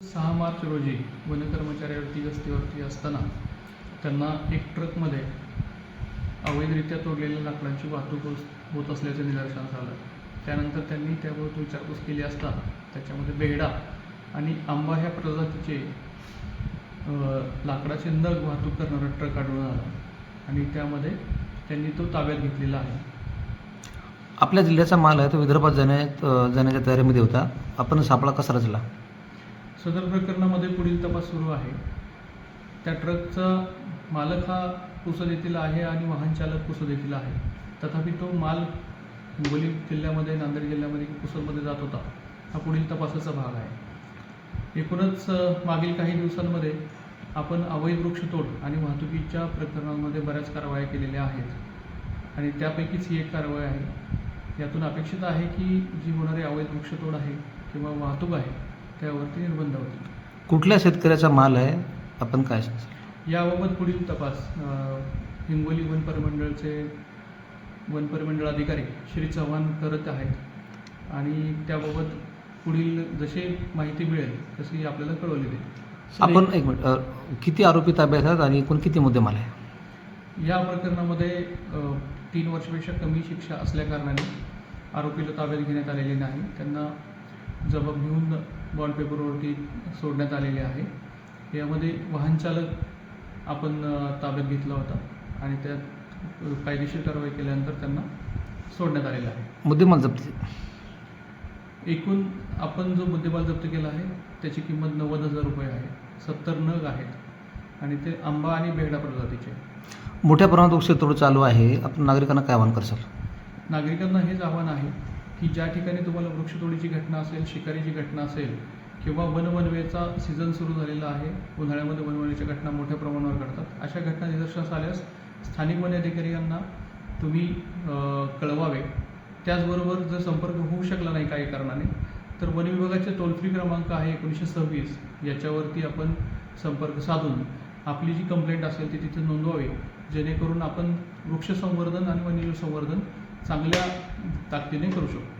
सहा मार्च रोजी वन कर्मचाऱ्यावरती गस्तीवरती असताना त्यांना एक ट्रकमध्ये अवैधरित्या तोडलेल्या लाकडांची वाहतूक होत असल्याचं निदर्शनास आलं. त्यानंतर त्यांनी त्याबाबत विचारपूस केली असता त्याच्यामध्ये बेडा आणि आंबा ह्या प्रजातीचे लाकडाचे नग वाहतूक करणारा ट्रक आढळून आला आणि त्यामध्ये त्यांनी तो ताब्यात घेतलेला आहे. आपल्या जिल्ह्याचा माल आहे तो विदर्भात जाण्या जाण्याच्या तयारीमध्ये होता. आपण सापळा कसा रचला? सदर प्रकरणामध्ये पुढील तपास सुरू आहे. त्या ट्रकचा मालक हा पुसद येथील आहे आणि वाहन चालक पुसद येथील आहे. तथापि तो माल हिंगोली जिल्ह्यामध्ये नांदेड जिल्ह्यामध्ये पुसदमध्ये जात होता. हा पुढील तपासाचा भाग आहे. एकूणच मागील काही दिवसांमध्ये आपण अवैध वृक्षतोड आणि वाहतुकीच्या प्रकरणांमध्ये बऱ्याच कारवाया केलेल्या आहेत. आणि त्यापैकीच ही एक कारवाई आहे. यातून अपेक्षित आहे की जी होणारी अवैध वृक्षतोड आहे किंवा वाहतूक आहे त्यावरती निर्बंध होतील. कुठल्या शेतकऱ्याचा माल आहे? आपण काय? याबाबत पुढील तपास. अ, हिंगोली वन परिमंडळचे वन परिमंडळ अधिकारी श्री चव्हाण करत आहेत. आणि त्याबाबत पुढील जशी माहिती मिळेल तशी आपल्याला कळवली जाईल. आपण एक मिनिट. अ, किती आरोपी ताब्यात आहेत आणि एकूण किती मुद्देमाल आहे या प्रकरणामध्ये अ, तीन वर्षापेक्षा कमी शिक्षा असल्याकारणाने आरोपीला ताब्यात घेण्यात आलेले नाही. त्यांना जबाब घेऊन बॉन्ड पेपरवरती सोडण्यात आलेले आहे. यामध्ये वाहन चालक आपण ताब्यात घेतला होता आणि त्यात कायदेशीर कारवाई केल्यानंतर त्यांना सोडण्यात आलेलं आहे. मुद्देमाल जप्ती. एकूण आपण जो मुद्देमाल जप्त केला आहे त्याची किंमत नव्वद हजार रुपये आहे. सत्तर नग आहेत आणि ते आंबा आणि बेहडा प्रजातीचे. मोठ्या प्रमाणात वृक्षतोड चालू आहे. आपण नागरिकांना काय आवाहन करसाल नागरिकांना हेच आव्हान आहे की ज्या ठिकाणी तुम्हाला वृक्षतोडीची घटना असेल शिकारीची घटना असेल किंवा वनवनवेचा सीझन सुरू झालेला आहे उन्हाळ्यामध्ये वनवनवेच्या घटना मोठ्या प्रमाणावर घडतात अशा घटना निदर्शनास आल्यास स्थानिक वन अधिकाऱ्यांना तुम्ही कळवावे. त्याचबरोबर जर संपर्क होऊ शकला नाही काही कारणाने तर वन विभागाचे टोल फ्री क्रमांक आहे एकोणीसशे सव्वीस. याच्यावरती आपण संपर्क साधून आपली जी कंप्लेंट असेल ती तिथे नोंदवावी जेणेकरून आपण वृक्ष संवर्धन आणि वन्यजीव संवर्धन चांगल्या ताकदीने करू शकतो.